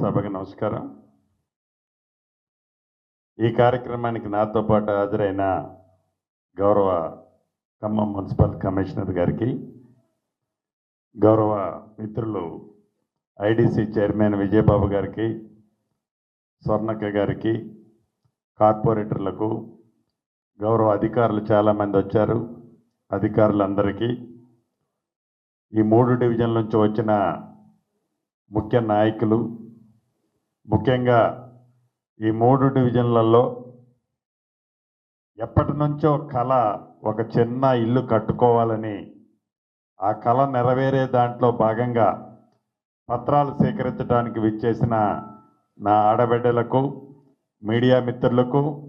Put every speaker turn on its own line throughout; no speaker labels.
సభకు నమస్కారం. ఈ కార్యక్రమానికి నాతో పాటు హాజరైన గౌరవ ఖమ్మం మున్సిపల్ కమిషనర్ గారికి గౌరవ మిత్రులు ఐడిసి చైర్మన్ విజయబాబు గారికి స్వర్ణక్క గారికి కార్పొరేటర్లకు గౌరవ అధికారులు చాలామంది వచ్చారు. అధికారులందరికీ ఈ మూడు డివిజన్ల నుంచి వచ్చిన ముఖ్య నాయకులు ముఖ్యంగా ఈ మూడు డివిజన్లలో ఎప్పటి నుంచో కళ ఒక చిన్న ఇల్లు కట్టుకోవాలని ఆ కళ నెరవేరే దాంట్లో భాగంగా పత్రాలు సేకరించడానికి విచ్చేసిన నా ఆడబిడ్డలకు మీడియా మిత్రులకు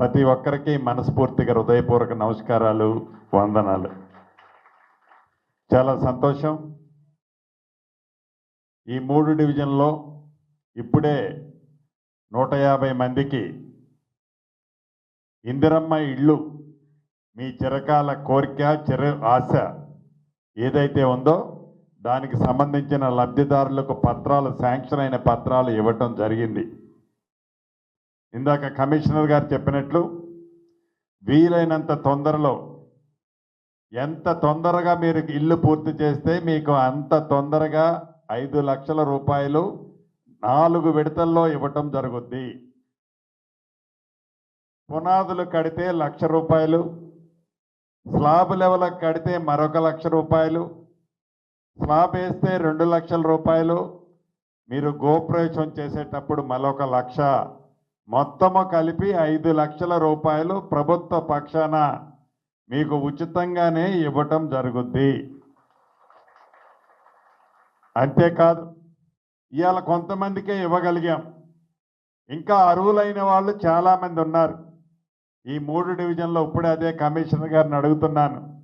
ప్రతి ఒక్కరికి మనస్ఫూర్తిగా హృదయపూర్వక నమస్కారాలు వందనాలు. చాలా సంతోషం. ఈ మూడు డివిజన్లో ఇప్పుడే నూట యాభై మందికి ఇందిరమ్మ ఇళ్ళు మీ చిరకాల కోరిక చిర ఆశ ఏదైతే ఉందో దానికి సంబంధించిన లబ్ధిదారులకు పత్రాలు శాంక్షన్ అయిన పత్రాలు ఇవ్వటం జరిగింది. ఇందాక కమిషనర్ గారు చెప్పినట్లు వీలైనంత తొందరలో ఎంత తొందరగా మీరు ఇల్లు పూర్తి చేస్తే మీకు అంత తొందరగా ఐదు లక్షల రూపాయలు నాలుగు విడతల్లో ఇవ్వటం జరుగుద్ది. పునాదులు కడితే లక్ష రూపాయలు స్లాబ్ లెవెల్కి కడితే మరొక లక్ష రూపాయలు స్లాబ్ వేస్తే రెండు లక్షల రూపాయలు మీరు గోప్రవేశం చేసేటప్పుడు మరొక లక్ష. మొత్తము కలిపి ఐదు లక్షల రూపాయలు ప్రభుత్వ పక్షాన మీకు ఉచితంగానే ఇవ్వటం జరుగుద్ది. అంతేకాదు ఇవాళ కొంతమందికే ఇవ్వగలిగాం. ఇంకా అర్హులైన వాళ్ళు చాలామంది ఉన్నారు. ఈ మూడు డివిజన్లో ఇప్పుడే అదే కమిషనర్ గారిని అడుగుతున్నాను.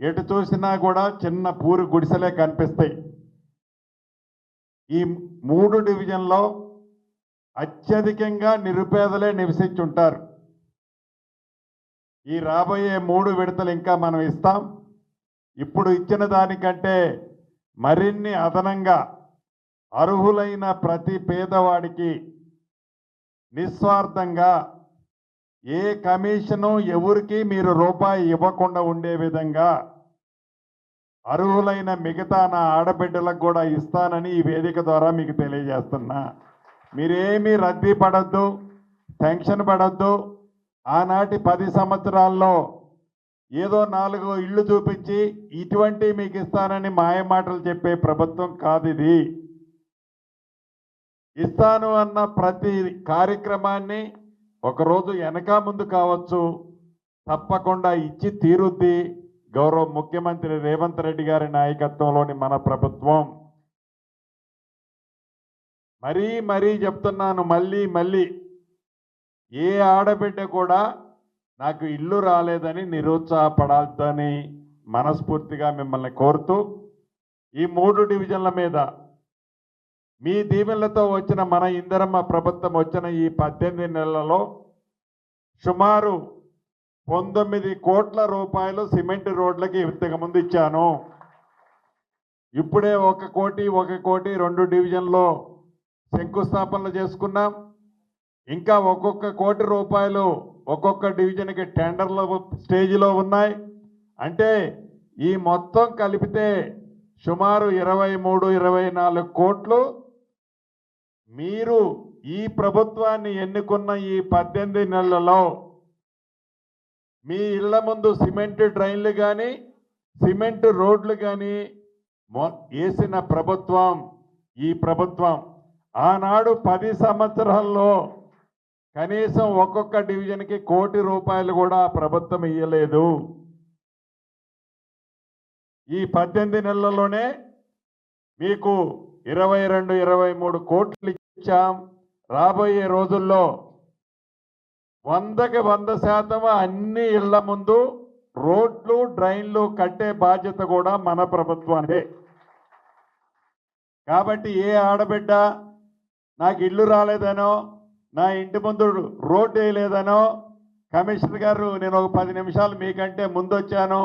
ఎటు చూసినా కూడా చిన్న పూరి గుడిసెలే కనిపిస్తాయి. ఈ మూడు డివిజన్లో అత్యధికంగా నిరుపేదలే నివసించుంటారు. ఈ రాబోయే మూడు విడతలు ఇంకా మనం ఇస్తాం. ఇప్పుడు ఇచ్చిన దానికంటే మరిన్ని అదనంగా అర్హులైన ప్రతి పేదవాడికి నిస్వార్థంగా ఏ కమిషను ఎవరికి మీరు రూపాయి ఇవ్వకుండా ఉండే విధంగా అర్హులైన మిగతా నా ఆడబిడ్డలకు కూడా ఇస్తానని ఈ వేదిక ద్వారా మీకు తెలియజేస్తున్నా. మీరేమీ రద్దీ పడద్దు టెన్షన్ పడద్దు. ఆనాటి పది సంవత్సరాల్లో ఏదో నాలుగు ఇళ్ళు చూపించి ఇటువంటి మీకు ఇస్తానని మాయమాటలు చెప్పే ప్రభుత్వం కాదు ఇది. ఇస్తాను అన్న ప్రతి కార్యక్రమాన్ని ఒకరోజు వెనక ముందు కావచ్చు. తప్పకుండా ఇచ్చి తీరుద్ది. గౌరవ ముఖ్యమంత్రి రేవంత్ రెడ్డి గారి నాయకత్వంలోని మన ప్రభుత్వం. మరీ మరీ చెప్తున్నాను మళ్ళీ మళ్ళీ. ఏ ఆడబిడ్డ కూడా నాకు ఇల్లు రాలేదని నిరుత్సాహపడాలని మనస్ఫూర్తిగా మిమ్మల్ని కోరుతూ ఈ మూడు డివిజన్ల మీద మీ దీవెనలతో వచ్చిన మన ఇందరమ్మ ప్రభుత్వం వచ్చిన ఈ పద్దెనిమిది నెలలలో సుమారు పంతొమ్మిది కోట్ల రూపాయలు సిమెంట్ రోడ్లకి ఇంతకుముందు ఇచ్చాను. ఇప్పుడే ఒక కోటి ఒక కోటి రెండు డివిజన్లో శంకుస్థాపనలు చేసుకున్నాం. ఇంకా ఒక్కొక్క కోటి రూపాయలు ఒక్కొక్క డివిజన్కి టెండర్ల స్టేజ్లో ఉన్నాయి. అంటే ఈ మొత్తం కలిపితే సుమారు ఇరవై మూడు ఇరవై నాలుగు కోట్లు మీరు ఈ ప్రభుత్వాన్ని ఎన్నుకున్న ఈ పద్దెనిమిది నెలలలో మీ ఇళ్ళ ముందు సిమెంట్ డ్రైన్లు కానీ సిమెంట్ రోడ్లు కానీ వేసిన ప్రభుత్వం ఈ ప్రభుత్వం ఆనాడు పది సంవత్సరాల్లో కనీసం ఒక్కొక్క డివిజన్కి కోటి రూపాయలు కూడా ప్రభుత్వం ఇయ్యలేదు. ఈ పద్దెనిమిది నెలల్లోనే మీకు ఇరవై రెండు ఇరవై మూడు కోట్లు ఇచ్చాం. రాబోయే రోజుల్లో వందకి వంద శాతం అన్ని ఇళ్ళ ముందు రోడ్లు డ్రైన్లు కట్టే బాధ్యత కూడా మన ప్రభుత్వానికి కాబట్టి ఏ ఆడబిడ్డ నాకు ఇల్లు రాలేదనో నా ఇంటి ముందు రోడ్డు వేయలేదనో కమిషనర్ గారు నేను ఒక పది నిమిషాలు మీకంటే ముందు వచ్చాను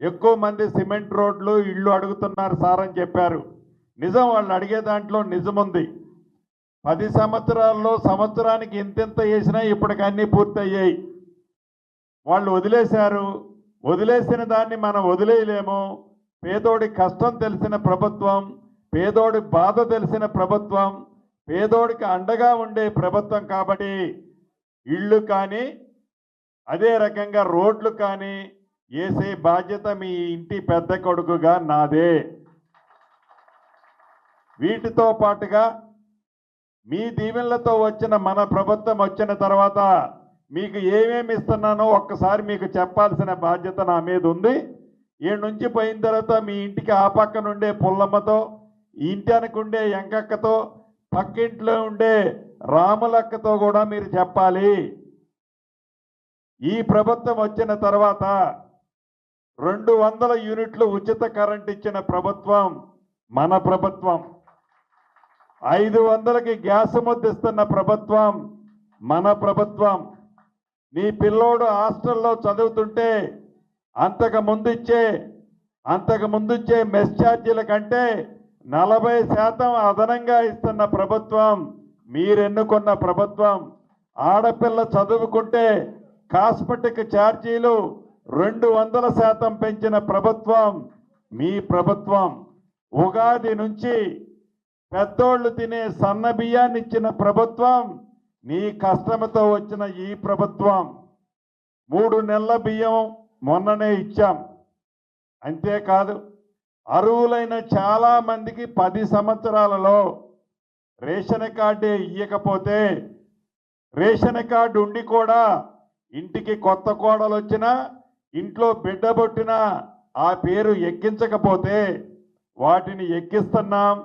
ఎక్కువ మంది సిమెంట్ రోడ్లు ఇళ్ళు అడుగుతున్నారు సార్ అని చెప్పారు. నిజం వాళ్ళు అడిగే దాంట్లో నిజం ఉంది పది సంవత్సరాల్లో సంవత్సరానికి ఇంతెంత వేసినా ఇప్పటికి అన్నీ పూర్తయ్యాయి. వాళ్ళు వదిలేశారు. వదిలేసిన దాన్ని మనం వదిలేయలేము. పేదోడి కష్టం తెలిసిన ప్రభుత్వం పేదోడి బాధ తెలిసిన ప్రభుత్వం పేదోడికి అండగా ఉండే ప్రభుత్వం కాబట్టి ఇళ్ళు కానీ అదే రకంగా రోడ్లు కానీ వేసే బాధ్యత మీ ఇంటి పెద్ద కొడుకుగా నాదే. వీటితో పాటుగా మీ దీవెనలతో వచ్చిన మన ప్రభుత్వం వచ్చిన తర్వాత మీకు ఏమేమి ఇస్తున్నానో ఒక్కసారి మీకు చెప్పాల్సిన బాధ్యత నా మీద ఉంది. ఈ నుంచి పోయిన తర్వాత మీ ఇంటికి ఆ పక్కన ఉండే పుల్లమ్మతో ఈ ఉండే ఎంకక్కతో పక్కింట్లో ఉండే రాములక్కతో కూడా మీరు చెప్పాలి. ఈ ప్రభుత్వం వచ్చిన తర్వాత రెండు వందల యూనిట్లు ఉచిత కరెంట్ ఇచ్చిన ప్రభుత్వం మన ప్రభుత్వం. ఐదు వందలకి గ్యాస్ ముద్దిస్తున్న ప్రభుత్వం మన ప్రభుత్వం నీ పిల్లోడు హాస్టల్లో చదువుతుంటే అంతకు ముందిచ్చే అంతకు ముందిచ్చే మెస్ ఛార్జీల కంటే నలభై శాతం అదనంగా ఇస్తున్న ప్రభుత్వం మీరెన్నుకున్న ప్రభుత్వం ఆడపిల్ల చదువుకుంటే కాస్మెటిక్ ఛార్జీలు రెండు వందల శాతం పెంచిన ప్రభుత్వం మీ ప్రభుత్వం ఉగాది నుంచి పెద్దోళ్ళు తినే సన్న బియ్యాన్ని ఇచ్చిన ప్రభుత్వం నీ కష్టంతో వచ్చిన ఈ ప్రభుత్వం మూడు నెలల బియ్యం మొన్ననే ఇచ్చాం. అంతేకాదు అరువులైన చాలా మందికి పది సంవత్సరాలలో రేషన్ కార్డే ఇయ్యకపోతే రేషన్ కార్డు ఉండి కూడా ఇంటికి కొత్త కోడలు వచ్చినా ఇంట్లో బిడ్డ పుట్టినా ఆ పేరు ఎక్కించకపోతే వాటిని ఎక్కిస్తున్నాం.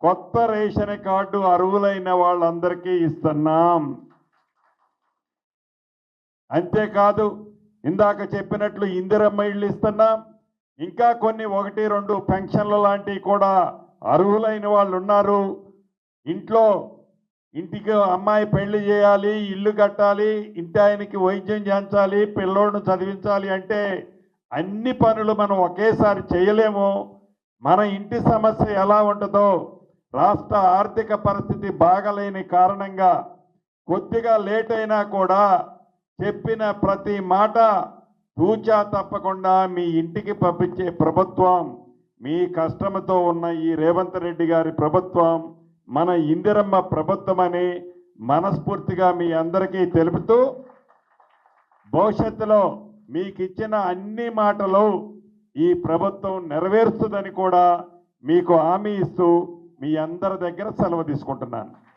కొత్త రేషన్ కార్డు అరువులైన వాళ్ళందరికీ ఇస్తున్నాం. అంతేకాదు ఇందాక చెప్పినట్లు ఇందిరమ్మ ఇళ్ళు ఇస్తున్నాం. ఇంకా కొన్ని ఒకటి రెండు పెన్షన్ల లాంటివి కూడా అర్హులైన వాళ్ళు ఉన్నారు. ఇంట్లో ఇంటికి అమ్మాయి పెళ్ళి చేయాలి ఇల్లు కట్టాలి ఇంటి ఆయనకి వైద్యం చేయించాలి పిల్లోడిని చదివించాలి అంటే అన్ని పనులు మనం ఒకేసారి చేయలేము. మన ఇంటి సమస్య ఎలా ఉంటుందో రాష్ట్ర ఆర్థిక పరిస్థితి బాగలేని కారణంగా కొద్దిగా లేట్ అయినా కూడా చెప్పిన ప్రతి మాట తూచా తప్పకుండా మీ ఇంటికి పంపించే ప్రభుత్వం మీ కష్టంతో ఉన్న ఈ రేవంత్ రెడ్డి గారి ప్రభుత్వం మన ఇందిరమ్మ ప్రభుత్వం అని మనస్ఫూర్తిగా మీ అందరికీ తెలుపుతూ భవిష్యత్తులో మీకు ఇచ్చిన అన్ని మాటలు ఈ ప్రభుత్వం నెరవేరుస్తుందని కూడా మీకు హామీ ఇస్తూ మీ అందరి దగ్గర సెలవు తీసుకుంటున్నాను.